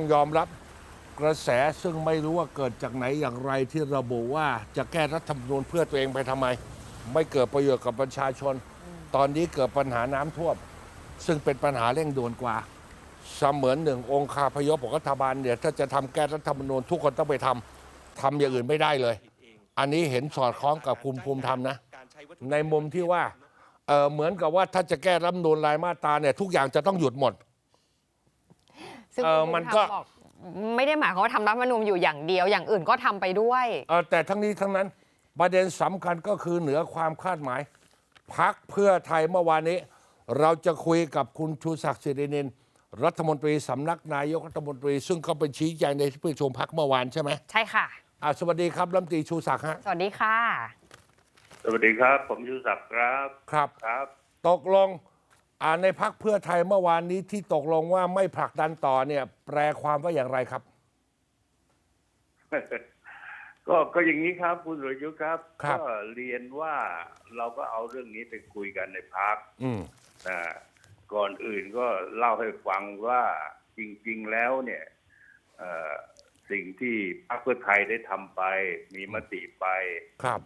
ต้องยอมรับกระแสซึ่งไม่รู้ว่าเกิดจากไหนอย่างไรที่ระบุว่าจะแก้รัฐธรรมนูญเพื่อตัวเองไปทำไม ไม่เกิดประโยชน์กับประชาชน ตอนนี้เกิดปัญหาน้ำท่วม ซึ่งเป็นปัญหาเร่งด่วนกว่า เสมือนหนึ่งองค์คาพยพของรัฐบาลเนี่ยถ้าจะทำแก้รัฐธรรมนูญทุกคนต้องไปทำทำอย่างอื่นไม่ได้เลย อันนี้เห็นสอดคล้องกับภูมิภูมิธรรมนะ ในมุมที่ว่าเออเหมือนกับว่าถ้าจะแก้รัฐธรรมนูญรายมาตราเนี่ยทุกอย่างจะต้องหยุดหมด ซึ่งเอ่อคุณมันภูธรรก็ บอกไม่ได้หมายความว่าทำรัฐธรรมนูญอยู่อย่างเดียว อย่างอื่นก็ทำไปด้วย เออแต่ทั้งนี้ทั้งนั้นประเด็นสำคัญก็คือเหนือความคาดหมาย พักเพื่อไทยเมื่อวานนี้ เราจะคุยกับคุณชูศักดิ์สิรินินรัฐมนตรีสำนักนายกรัฐมนตรี ซึ่งเขาเป็นชี้แจงในที่ประชุมพักเมื่อวานใช่ไหมใช่ค่ะ อะสวัสดีครับรัฐมนตรีชูศักดิ์ฮะสวัสดีค่ะ สวัสดีครับ ผมยุทธศักดิ์ครับครับ ครับ ตกลง อ่าในพักเพื่อไทยเมื่อวานนี้ที่ตกลงว่าไม่ผลักดันต่อเนี่ย แปลความว่าอย่างไรครับ ก็ก็อย่างนี้ครับ คุณสุรยุทธ์ครับครับ ก็เรียนว่าเราก็เอาเรื่องนี้ไปคุยกันในพักอืมนะก่อนอื่นก็เล่าให้ฟังว่าจริง ๆแล้วเนี่ยเอ่อสิ่งที่พรรคเพื่อไทยได้ทำไป มีมติไป ครับ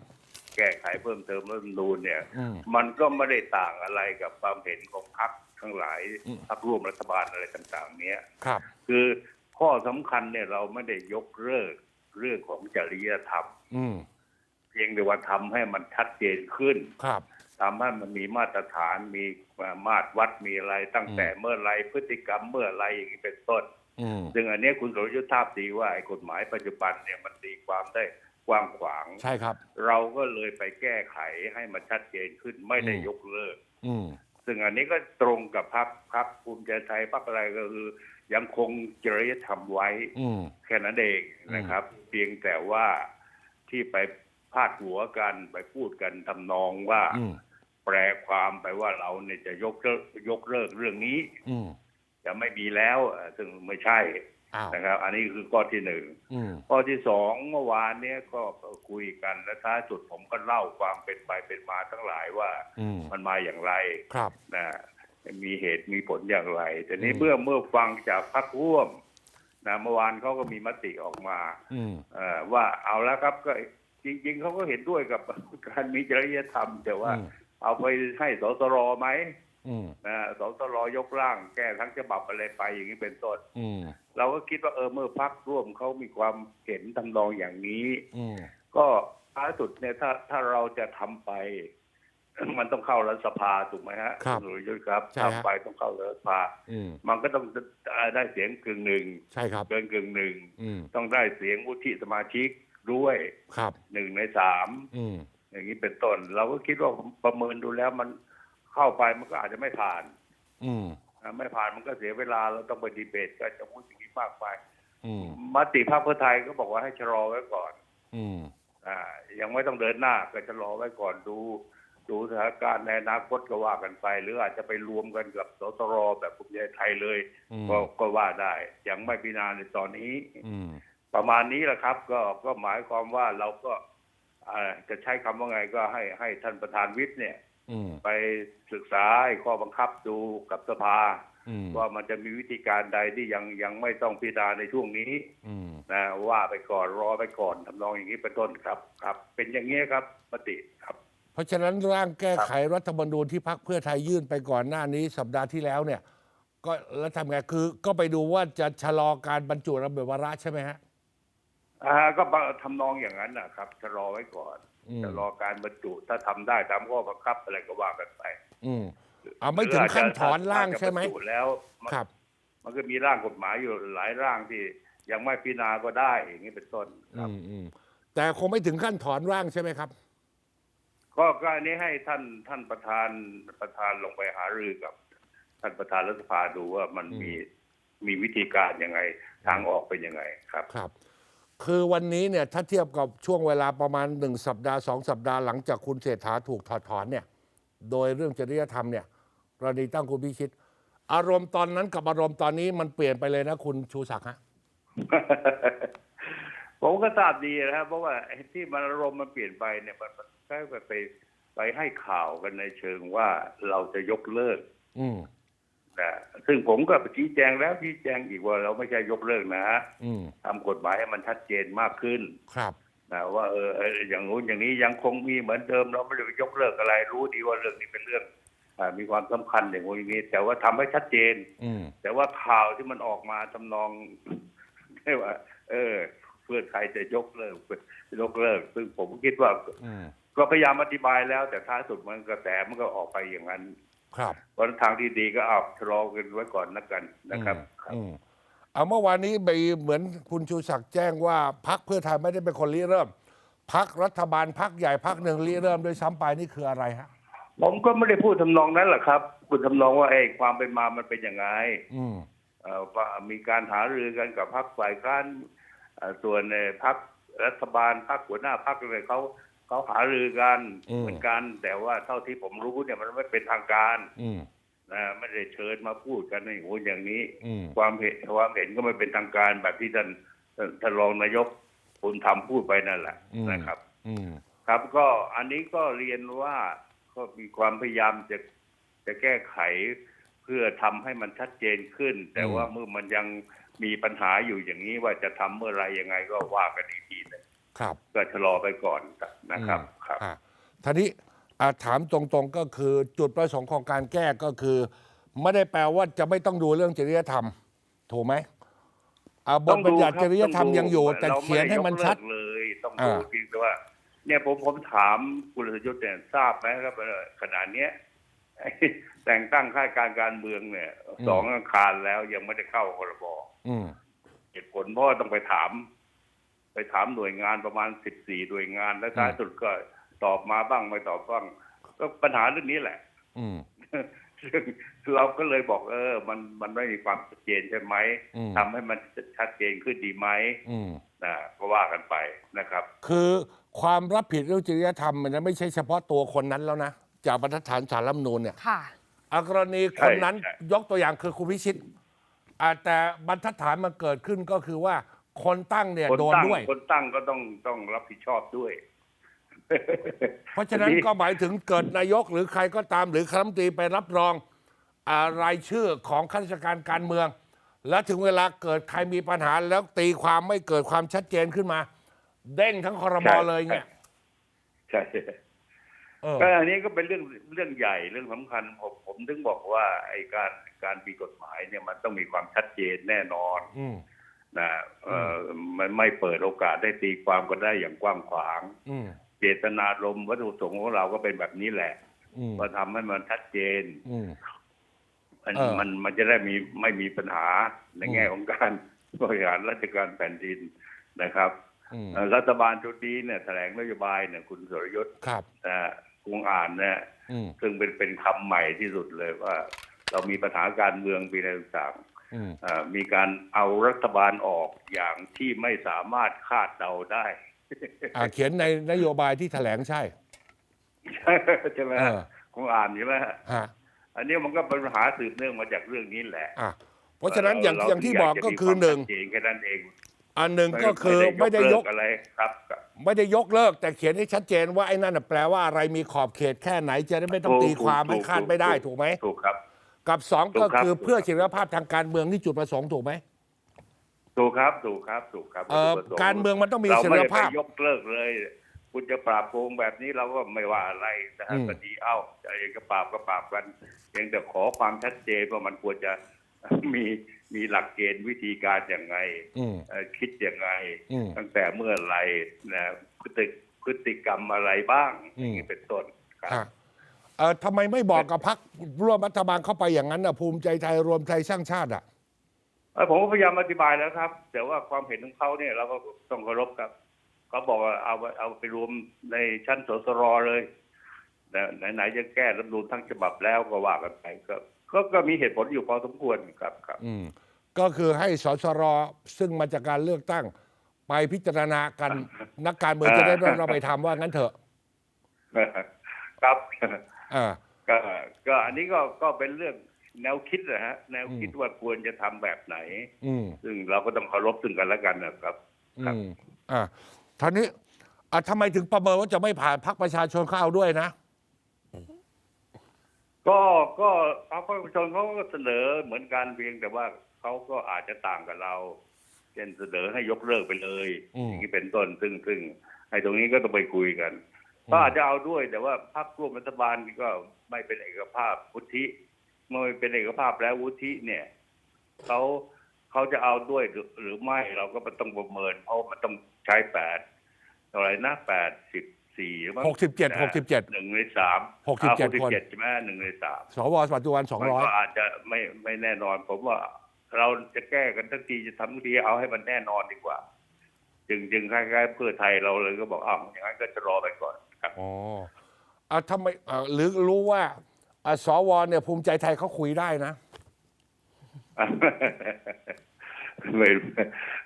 แก้ไขเพิ่มเติมรัฐธรรมนูญเนี่ย อืม มันก็ไม่ได้ต่างอะไรกับความเห็นของพรรคทั้งหลายอืม พรรคร่วมรัฐบาลอะไรต่างๆ เนี้ย ครับ คือข้อสำคัญเนี่ยเราไม่ได้ยกเลิกเรื่องของจริยธรรม อืม เพียงแต่ว่าทำให้มันชัดเจนขึ้นครับ ทำให้มันมีมาตรฐานมีมาตรวัดมีอะไรตั้งแต่เมื่อไรพฤติกรรมเมื่อไรอย่างนี้เป็นต้น อืม ซึ่งอันเนี้ยคุณสรยุทธทราบดีว่าไอ้กฎหมายปัจจุบันเนี่ยมันตีความได้ กว้างขวาง ใช่ครับ เราก็เลยไปแก้ไขให้มันชัดเจนขึ้นไม่ได้อืมยกเลิกอืมซึ่งอันนี้ก็ตรงกับพรรคพรรคภูมิใจไทยพรรคอะไรก็คือ ยังคงจริยธรรมไว้อืมแค่นั้นเองนะครับ เพียงแต่ว่าที่ไปพาดหัวกันไปพูดกันทำนองว่าอืมแปลความไปว่าเราเนี่ยจะยกเลิกยกเลิกเรื่องนี้อืมจะไม่มีแล้วเอ่อซึ่งไม่ใช่อ้าว นะครับ อันนี้คือข้อที่หนึ่งอืมข้อที่สองเมื่อวานเนี้ยก็คุยกันและท้ายสุดผมก็เล่าความเป็นไปเป็นมาทั้งหลายว่าอืมมันมาอย่างไรครับนะมีเหตุมีผลอย่างไร แต่นี้อืมเมื่อเมื่อฟังจากพรรคร่วมนะเมื่อวานเขาก็มีมติออกมาอืมเอ่อว่าเอาแล้วครับก็จริง ๆเขาก็เห็นด้วยกับการมีจริยธรรม แต่ว่าอืมเอาไปให้สสรไหมอืม นะสสรยกร่างแก้ทั้งฉบับอะไรไปอย่างนี้เป็นต้นอืมเราก็คิดว่าเออเมื่อพักร่วมเขามีความเห็นทำนองอย่างนี้อืมก็ท้ายสุดเนี่ยถ้าถ้าเราจะทำไป มันต้องเข้ารัฐสภาถูกไหมฮะครับณสุรยุทธครับใช่ฮะทำไปต้องเข้ารัฐสภาอืมมันก็ต้องได้เสียงกึ่งหนึ่งใช่ครับเกินกึ่งหนึ่งอืมต้องได้เสียงวุฒิสมาชิกด้วยครับหนึ่งในสามอืมอย่างนี้เป็นต้น เราก็คิดว่าประเมินดูแล้วมัน เข้าไปมันก็อาจจะไม่ผ่าน อืมอ่าไม่ผ่านมันก็เสียเวลาเราต้องไปดีเบตกันจะพูดอย่างนี้มากไปอืมมติพรรคเพื่อไทยก็บอกว่าให้ชะลอไว้ก่อน อืมอ่า ยังไม่ต้องเดินหน้าก็ชะลอไว้ก่อนดู ดูสถานการณ์ในอนาคตก็ว่ากันไป หรืออาจจะไปรวมกันกับสสรแบบภูมิใจไทยเลยอืมก็ก็ว่าได้ ยังไม่พิจารณาในตอนนี้ อืมประมาณนี้แหละครับ ก็ก็หมายความว่าเราก็อ่าจะใช้คำว่าไงก็ให้ให้ท่านประธานวิทย์เนี่ยอืม ไปศึกษาไอ้ข้อบังคับดูกับสภาอืมว่ามันจะมีวิธีการใดที่ยังยังไม่ต้องพิจารณาในช่วงนี้อืมนะว่าไปก่อนรอไปก่อนทำนองอย่างนี้เป็นต้นครับ ครับ เป็นอย่างนี้ยครับมติครับ เพราะฉะนั้นร่างแก้ไขรัฐธรรมนูญที่พักเพื่อไทยยื่นไปก่อนหน้านี้ สัปดาห์ที่แล้วเนี่ย ก็แล้วทำไงคือ ก็ไปดูว่าจะชะลอการบรรจุระเบียบวาระใช่ไหมฮะ อ่าก็ทำนองอย่างนั้นนะครับชะลอไว้ก่อนอืมชะลอการบรรจุถ้าทำได้ตามข้อบังคับอะไรก็ว่ากันไป อืมเอาไม่ถึงขั้นถอนร่างใช่ไหมถ้าจะบรรจุแล้วมันครับ มันก็มีร่างกฎหมายอยู่หลายร่างที่ยังไม่พิจารณาก็ได้อย่างนี้เป็นต้นคอืรับมอืมแต่คงไม่ถึงขั้นถอนร่างใช่ไหมครับ ก็ก็อันนี้ให้ท่านท่านประธานประธานลงไปหารือกับ ท่านประธานรัฐสภาดูว่ามันอืมมีมีวิธีการยังไง ทางออกเป็นยังไงครับครับ คือวันนี้เนี่ยถ้าเทียบกับช่วงเวลาประมาณหนึ่งสัปดาห์สองสัปดาห์หลังจากคุณเศรษฐาถูกถอดถอนเนี่ยโดยเรื่องจริยธรรมเนี่ยกรณีตั้งคุณพิชิต อารมณ์ตอนนั้นกับอารมณ์ตอนนี้มันเปลี่ยนไปเลยนะคุณชูศักดิ์ฮะผมก็ทราบดีนะครับเพราะว่าไอ้ที่มันอารมณ์มันเปลี่ยนไปเนี่ยมันมันใช้ไปไปให้ข่าวกันในเชิงว่าเราจะยกเลิก อืม นะซึ่งผมก็ชี้แจงแล้วชี้แจงอีกว่าเราไม่ใช่ยกเลิกนะอืมทำกฎหมายให้มันชัดเจนมากขึ้นครับนะว่าเออเอออย่างนู้นอย่างนี้ยังคงมีเหมือนเดิม เราไม่ได้ไปยกเลิกอะไร รู้ดีว่าเรื่องนี้เป็นเรื่องอามีความสำคัญอย่างนู้นอย่างนี้ แต่ว่าทำให้ชัดเจน อืมแต่ว่าข่าวที่มันออกมาทำนองไม่ว่า เออ เพื่อไทยจะยกเลิกยกเลิก ซึ่งผมคิดว่าอืมก็พยายามอธิบายแล้ว แต่ท้ายสุดมันกระแสมันก็ออกไปอย่างนั้น ครับเพราะฉะนั้นทางที่ดีก็เอาชะลอกันไว้ก่อนนะกันนะครับครับอืมเอาเมื่อวานนี้ไปเหมือนคุณชูศักดิ์แจ้งว่าพักเพื่อไทยไม่ได้เป็นคนริเริ่มพักรัฐบาลพักใหญ่พักหนึ่งริเริ่มด้วยซ้ำไปนี่คืออะไรฮะผมก็ไม่ได้พูดทำนองนั้นแหละครับพูดทำนองว่าเอ้ความเป็นมามันเป็นยังไง อืมเอ่อว่ามีการหารือกันกับพรรคฝ่ายค้านเอ่อส่วนในพรรครัฐบาลพรรคหัวหน้าพรรคอะไรเขา เขาหารือกันอืมเหมือนกัน แต่ว่าเท่าที่ผมรู้เนี่ยมันไม่เป็นทางการอืมนะไม่ได้เชิญมาพูดกันในโอ้อย่างนี้อืมความเห็นความเห็นก็ไม่เป็นทางการแบบที่ท่านท่านท่านรองนายกคุณทำพูดไปนั่นแหละอืมนะครับ อืมครับก็อันนี้ก็เรียนว่าก็มีความพยายามจะจะแก้ไขเพื่อทำให้มันชัดเจนขึ้น แต่อืมว่าเมื่อมันยังมีปัญหาอยู่อย่างนี้ว่าจะทำเมื่อไรยังไงก็ว่ากันอีกทีหนึง ครับก็ชะลอไปก่อนนะครับอืมครับอะทีนี้อะถามตรงๆก็คือจุดประสงค์ของการแก้ก็คือ ไม่ได้แปลว่าจะไม่ต้องดูเรื่องจริยธรรม ถูกไหมอะบทบัญญัติจริยธรรมยังอยู่ แต่เขียนให้มันชัดเราไไยกเลิกเลยต้องอ่าดูจริงแต่ว่า เนี่ยผมผมถามคุณสยุทธ์เนี่ยทราบไหมครับว่าขนาดเนี้ยแต่งตั้งข้าราชการการเมืองเนี่ยสองอังคารแล้วยังไม่ได้เข้าครบอืมเหตุผลเพราะว่าต้องไปถาม ไปถามหน่วยงานประมาณสิบสี่หน่วยงานแล้วท้ายสุดก็ตอบมาบ้างไม่ตอบบ้าง ก็ปัญหาเรื่องนี้แหละ อืมซึ่งเราก็เลยบอกเออ มันมันไม่มีความชัดเจนใช่ไหมอืมทำให้มันชัดเจนขึ้นดีไหมอืมนะก็ว่ากันไปนะครับ คือความรับผิดเรื่องจริยธรรมมันนะไม่ใช่เฉพาะตัวคนนั้นแล้วนะ จากบรรทัดฐานสารรัฐธรรมนูญเนี่ยค่ะอากรณีคนนั้นใช่ใช่ยกตัวอย่างคือคุณพิชิตอะแต่บรรทัดฐานมันเกิดขึ้นก็คือว่า คนตั้งเนี่ยคนโดนตั้งด้วย คนตั้งก็ต้องต้องรับผิดชอบด้วย เพราะฉะนั้นก็หมายถึงเกิดนายกหรือใครก็ตามหรือคณะรัฐมนตรีไปรับรองอารายชื่อของข้าราชการการเมือง แล้วถึงเวลาเกิดใครมีปัญหาแล้วตีความไม่เกิดความชัดเจนขึ้นมา เด้งทั้งคอรมอใช่เลยเนี่ยใช่เออก็อันนี้ก็เป็นเรื่องเรื่องใหญ่เรื่องสำคัญผมผมถึงบอกว่าไอ้การการมีกฎหมายเนี่ยมันต้องมีความชัดเจนแน่นอน อืม นะเออมันไม่เปิดโอกาสได้ตีความก็ได้อย่างกว้างขวางอืมเจตนารมณ์วัตถุประสงค์ของเราก็เป็นแบบนี้แหละอืมก็ทำให้มันชัดเจนอืมมันเออมันมันจะได้มีไม่มีปัญหาในอืมแง่ของการบริหารราชการแผ่นดินนะครับอืมเอ่อรัฐบาลชุดนี้เนี่ยแถลงนโยบายเนี่ยคุณสรยุทธ์ครับนะคงอ่านเนี่ยอืมซึ่งเป็นเป็นคำใหม่ที่สุดเลยว่า เรามีปัญหาการเมืองปีอะไรต่างอืมๆเอ่อ มีการเอารัฐบาลออกอย่างที่ไม่สามารถคาดเดาได้อ่าเขียนในนโยบายที่แถลงใช่ ใช่ไหมเอฮะอคงอ่านใช่ไหมฮะฮะอันนี้มันก็เป็นปัญหาสืบเนื่องมาจากเรื่องนี้แหละอะเพราะฉะนั้นอย่างเรอย่างที่เรบอกก็คืออยาจะมีวามหนึ่งชัดเจนแค่นั้นเองอันหนึ่งก็คือไม่ได้ยกเลิอะไรครับ ไม่ได้ยกเลิก แต่เขียนให้ชัดเจนว่าไอ้นั่นนะแปลว่าอะไรมีขอบเขตแค่ไหนจะได้ไม่ต้องตีความให้คาดไม่ได้ถูกไหมถูกครับ กับสองถูก็กครับ คือเพื่อเสถียรภาพทางการเมืองนี่จุดประสงค์ถูกไหม ถูกครับถูกครับถูกครับเอ่อวัตถุประสงค์การเมืองมันต้องมีเราเสถีไม่ยรได้ไปภาพยกเลิกเลย คุณจะปราบโกงแบบนี้เราก็ไม่ว่าอะไรนะอืฮะมคดีเอ้าจะเองก็ปราบก็ปราบกันเพียงแต่ขอความชัดเจนว่ามันควรจะ มีมีหลักเกณฑ์วิธีการอย่างไงอืม เอ่อคิดอย่างไง อืม ตั้งแต่เมื่อไหรนะพฤติพฤติกรรมอะไรบ้าง อือมย่างนี้เป็นต้นครับอะ เอ่อทำไมไม่บอกกับพักร่วมรัฐบาลเข้าไปอย่างนั้นนะภูมิใจไทยรวมไทยสร้างชาติอะเอ่อผมก็พยายามอธิบายแล้วครับ แต่ว่าความเห็นของเขาเนี่ยเราก็ต้องเคารพครับเขาบอกว่าเอาเอาไปรวมในชั้นสสรเลยแต่ไหนๆจะแก้รัฐธรรมนูญทั้งฉบับแล้วก็ว่ากันไปก็ก็ก็มีเหตุผลอยู่พอสมควรครับครับ อืมก็คือให้สสรซึ่งมาจากการเลือกตั้ง ไปพิจารณากันนักการเมืองจะได้เราไปทำว่างั้นเถอะครับ อ่าก็ก็อันนี้ก็ก็เป็นเรื่องแนวคิดนะฮะ แนวคิดอืมว่าควรจะทำแบบไหน อืม ซึ่งเราก็ต้องเคารพซึ่งกันและกันนะครับครับอืมอ่าท่านี้อะทำไมถึงประเมินว่าจะไม่ผ่านพักประชาชนเขาเอาด้วยนะ ก็ก็พรรคประชาชนเขาก็เสนอเหมือนกันเพียงแต่ว่าเขาก็อาจจะต่างกับเราเช่นเสนอให้ยกเลิกไปเลยอืม อย่างนี้เป็นต้นซึ่งซึ่งไอ้ตรงนี้ก็ต้องไปคุยกัน ก็อาจจะเอาด้วยแต่ว่าพรรคร่วมรัฐบาลก็ไม่เป็นเอกภาพวุฒิเมื่อไม่เป็นเอกภาพแล้ววุฒิเนี่ยเขาเขาจะเอาด้วยหรือหรือไม่เราก็ต้องประเมินเพราะมันต้องใช้แปดเท่าไหร่นะแปดสิบสี่หกสิบเจ็ดหกสิบเจ็ดหนึ่งในสามหกสิบเจ็ดอ่าคนใช่ไหมหนึ่งในสามสวปัจจุบันสองมันร้อยก็อาจจะไม่ไม่แน่นอน ผมว่าเราจะแก้กันทั้งทีจะทำทั้งทีเอาให้มันแน่นอนดีกว่า จึงจึงคล้ายๆเพื่อไทยเราเลยก็บอกอ้าวอย่างนั้นก็จะรอไปก่อน ครับอ๋ออะทำไมอะหรือรู้ว่าอะสวเนี่ยภูมิใจไทยเขาคุยได้นะ ไม่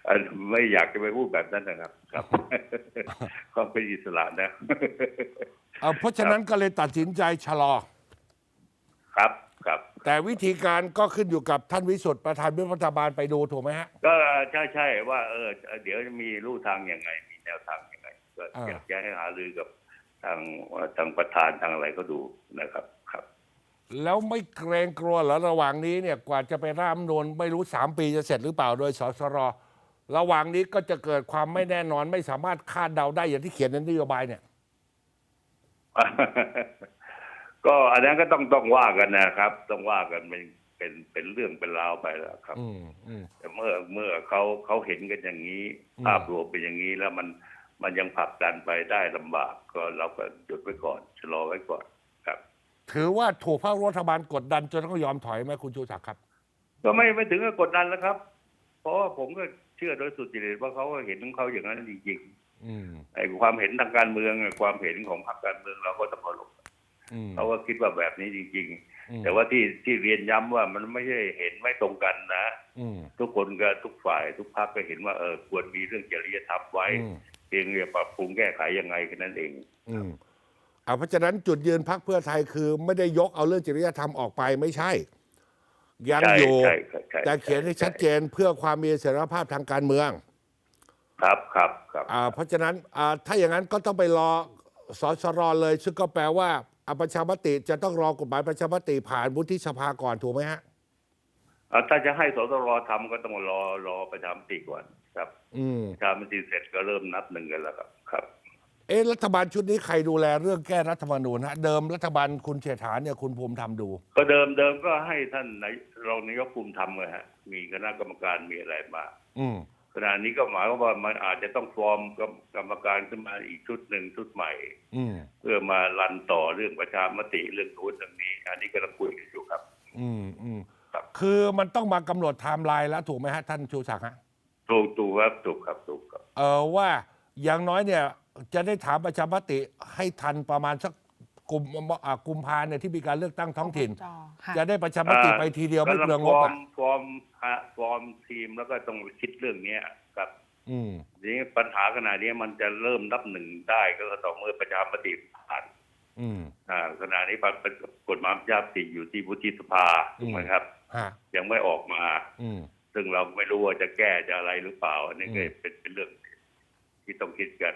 เอ่อไม่อยากจะไปพูดแบบนั้นนะครับ ครับ ก็เป็นอิสระนะ เอ่อเพราะฉะนั้นก็เลยตัดสินใจชะลอ ครับครับแต่วิธีการก็ขึ้นอยู่กับท่านวิสุทธ์ประธานวิปรัฐบาลไปดูถูกไหมฮะ ก็ใช่ใช่ว่าเออเดี๋ยวจะมีรูทางยังไง มีแนวทางยังไงก็อ่าอยากจะให้หารือกับ ทางทางประธานทางอะไรก็ดูนะครับครับ แล้วไม่เกรงกลัวเหรอระหว่างนี้เนี่ยกว่าจะไปร่างรัฐธรรมนูนไม่รู้สามปีจะเสร็จหรือเปล่าโดยสสรระหว่างนี้ก็จะเกิดความไม่แน่นอนไม่สามารถคาดเดาได้อย่างที่เขียนในนโยบายเนี่ย ก็อันนั้นก็ต้องต้องว่ากันนะครับ ต้องว่ากันเป็นเป็นเป็นเรื่องเป็นราวไปแล้วครับอืมอืมแต่เมื่อเมื่อเขาเขาเห็นกันอย่างนี้อืมภาพรวมเป็นอย่างนี้แล้วมัน มันยังผลักดันไปได้ลำบากก็เราก็หยุดไว้ก่อนชะลอไว้ก่อนครับ ถือว่าถูกพรรครัฐบาลกดดันจนต้องยอมถอยไหมคุณชูศักดิ์ครับ ก็ไม่ไม่ถึงกับกดดันแล้วครับ เพราะว่าผมก็เชื่อโดยสุจริตว่าเขาก็เห็นของเขาอย่างนั้นจริงอืมๆไอ้ความเห็นทางการเมืองความเห็นของพรรคการเมืองเราก็ต้องเคารพอืมเขาก็คิดว่าแบบนี้จริงอืมๆแต่ว่าที่ที่เรียนย้ำว่ามันไม่ใช่เห็นไม่ตรงกันนะอืมทุกคนก็ทุกฝ่าย ทุกพรรคก็เห็นว่าเออควรมีเรื่องจริยธรรมไว้อืม เพียงจะปรับปรุงแก้ไขยังไงแค่นั้นเอง อืมอ่าเพราะฉะนั้นจุดยืนพักเพื่อไทยคือ ไม่ได้ยกเอาเรื่องจริยธรรมออกไปไม่ใช่ ยังใช่อยู่ ใช่ครับใช่แต่เขียนให้ชัดเจนเพื่อความมีเสรีภาพทางการเมือง ครับครับครับ อ่าเพราะฉะนั้นอ่าถ้าอย่างนั้นก็ต้องไปรอสสรเลย ซึ่งก็แปลว่าอ่าประชามติจะต้องรอกฎหมายประชามติผ่านวุฒิสภาก่อนถูกไหมฮะ อ่าถ้าจะให้สสรทำก็ต้องรอรอประชามติก่อน ครับอืมประชามติเสร็จก็เริ่มนับหนึ่งกันแล้วครับครับ เอ๊ะรัฐบาลชุดนี้ใครดูแลเรื่องแก้รัฐธรรมนูญฮะเดิมรัฐบาลคุณเศรษฐาเนี่ยคุณภูมิธรรมดู ก็เดิมเดิมก็ให้ท่านนายรองนายกภูมิธรรมเลยฮะ มีคณะกรรมการมีอะไรมาอืมขณะนี้ก็หมายความว่ามันอาจจะต้องฟอร์มกรรมกรรมการขึ้นมาอีกชุดหนึ่งชุดใหม่ อืมเพื่อมารันต่อเรื่องประชามติเรื่องนู้นเรื่องนี้ อันนี้ก็ต้องคุยกันอยู่ครับ อืมอืมครับ คือมันต้องมากำหนดไทม์ไลน์แล้วถูกไหมฮะท่านชูศักดิ์ฮะ ถูกถูกครับถูกครับถูกครับ เออว่าอย่างน้อยเนี่ยจะได้ถามประชามติให้ทันประมาณสักกลุ่มอ่ากุมภาเนี่ยที่มีการเลือกตั้งท้องถิ่น จอค่ะ จะได้ประชามติไปทีเดียวไม่เปลืองงบฟอร์อะมฟอร์มฮะฟอร์มทีมแล้วก็ต้องคิดเรื่องเนี้ยครับอืม ทีนี้ปัญหาขนาดนี้มันจะเริ่มนับหนึ่งได้ก็ต่อเมื่อประชามติผ่านอืม อ่าขณะนี้กฎหมายประชามติอยู่ที่วุฒิสภาถูกไหมครับ ฮะยังไม่ออกมา อืม ซึ่งเราไม่รู้ว่าจะแก้จะอะไรหรือเปล่า อันนี้ก็อืมเป็นเป็นเรื่องที่ต้องคิดกัน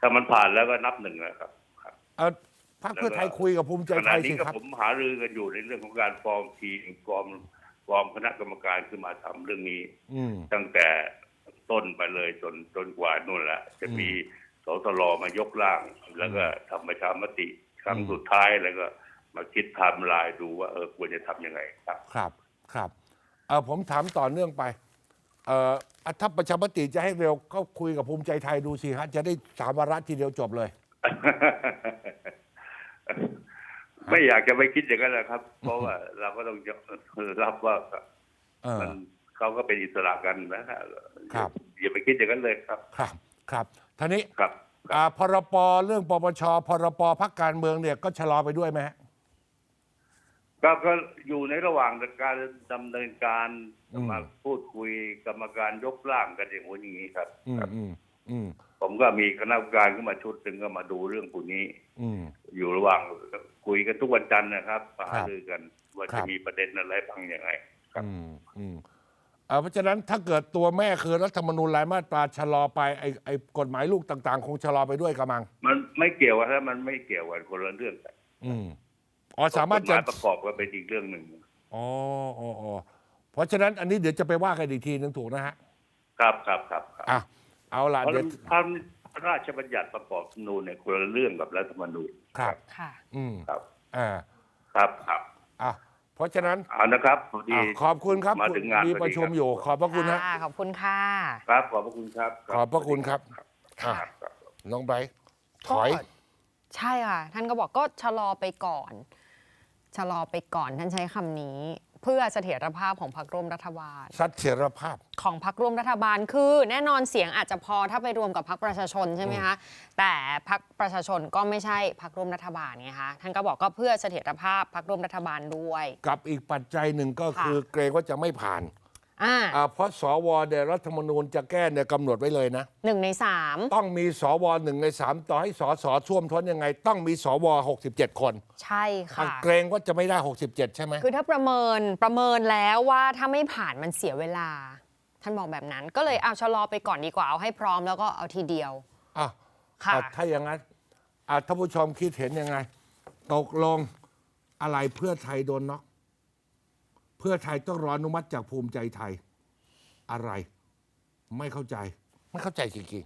ถ้ามันผ่านแล้วก็นับหนึ่งแล้วครับครับเออพรรคเพื่อไทยคุยกับภูมิใจขไทณะยนี้สิก็ครับผมหารือกันอยู่ในเรื่องของการฟอร์มทีมฟอร์มฟอร์มคณะกรรมการขึ้นมาทำเรื่องนี้ อืมตั้งแต่ต้นไปเลยจนจนกว่านู่นแหละจะมีสสรมายกร่าง แล้วก็ทำประชามติครั้งอืมสุดท้ายแล้วก็มาคิดไทม์ไลน์ดูว่าเออควรจะทำยังไงครับ ครับครับ เออผมถามต่อเนื่องไปเอออะถ้าประชามติจะให้เร็วก็คุยกับภูมิใจไทยดูสิฮะจะได้สามวาระทีเดียวจบเลย ไม่อยากจะไปคิดอย่างนั้นนะครับ เพราะว่าเราก็ต้องยอมรับว่าเออมันเขาก็เป็นอิสระกันนะฮะครับ อย่าไปคิดอย่างนั้นเลยครับ ครับ ครับท่านี้ครับอ่าพรปเรื่องปปชพรปพักการเมืองเนี่ยก็ชะลอไปด้วยไหมฮะ ก็ก็อยู่ในระหว่างการดำเนินการอืม มาพูดคุยกรรมการยกร่างกันอย่างนู้นอย่างนี้ครับอืมครับ อืมอืมผมก็มีคณะกรรมการขึ้นมาชุดหนึ่งก็มาดูเรื่องพวกนี้ อืม อยู่ระหว่างคุยกันทุกวันจันทร์นะครับหาครับรือกันว่าครัจะบ มีประเด็นอะไรบ้างยังไง ครับ อืมอืมอ่าเพราะฉะนั้นถ้าเกิดตัวแม่คือรัฐธรรมนูญรายมาตราชะลอไปไอ้ไอ้กฎหมายลูกต่าง ๆ คงชะลอไปด้วยกระมัง มันไม่เกี่ยวกันถ้ามันไม่เกี่ยวกันคนละเรื่องกันอืม อ๋อสามารถกฎหจะมายประกอบก็เป็นอีกเรื่องหนึ่งอ๋ออ๋ออ๋อเพราะฉะนั้นอันนี้เดี๋ยวจะไปว่ากันอีกทีนึงถูกนะฮะครับครับครับครับอะเอาล่ะเพราะเดี๋ยวพระราชบัญญัติประกอบรัฐธรรมนูญเนี่ยคนละเรื่องกับรัฐธรรมนูญครับ ค่ะ อืมครับ อ่าครับครับอะเพราะฉะนั้นเอานะครับพอดี อะขอบคุณครับมาถึงงานมีพอดีประชุมครับ อยู่ ขอบพระคุณฮะ ค่ะ ขอบคุณค่ะ ครับขอบพระคุณครับขอบพระคุณครับครับอะครับ น้องไบรท์ถอย ก็ใช่ค่ะ ท่านก็บอกก็ชะลอไปก่อน ชะลอไปก่อนท่านใช้คำนี้ เพื่อเสถียรภาพของพรรคร่วมรัฐบาล สัเสถียรภาพ ของพรรคร่วมรัฐบาลคือ แน่นอนเสียงอาจจะพอถ้าไปรวมกับพรรคประชาชนใช่ไหมคะแต่พรรคประชาชนก็ไม่ใช่พรรคร่วมรัฐบาลไงคะท่านก็บอกก็เพื่อเสถียรภาพพรรคร่วมรัฐบาลด้วย กับอีกปัจจัยหนึ่งก็ค่ะคือเกรงว่าจะไม่ผ่าน อ่าอ่าเพราะสวเดยรัฐธรรมนูญจะแก้เนี่ยกำหนดไว้เลยนะ หนึ่งในสามต้องมีสวหนึ่งในสามต่อให้สสท่วมท้นยังไง ต้องมีสว67 คนใช่ค่ะ เกรงว่าจะไม่ได้ 67 ใช่ไหม คือถ้าประเมินประเมินแล้วว่าถ้าไม่ผ่านมันเสียเวลา ท่านบอกแบบนั้นก็เลยเอาชะลอไปก่อนดีกว่าเอาให้พร้อมแล้วก็เอาทีเดียว อะค่ะ อะถ้าอย่างนั้นอะท่านผู้ชมคิดเห็นยังไง ตกลงอะไรเพื่อไทยโดนน็อก เพื่อไทยต้องรออนุมัติจากภูมิใจไทยอะไร ไม่เข้าใจ ไม่เข้าใจจริง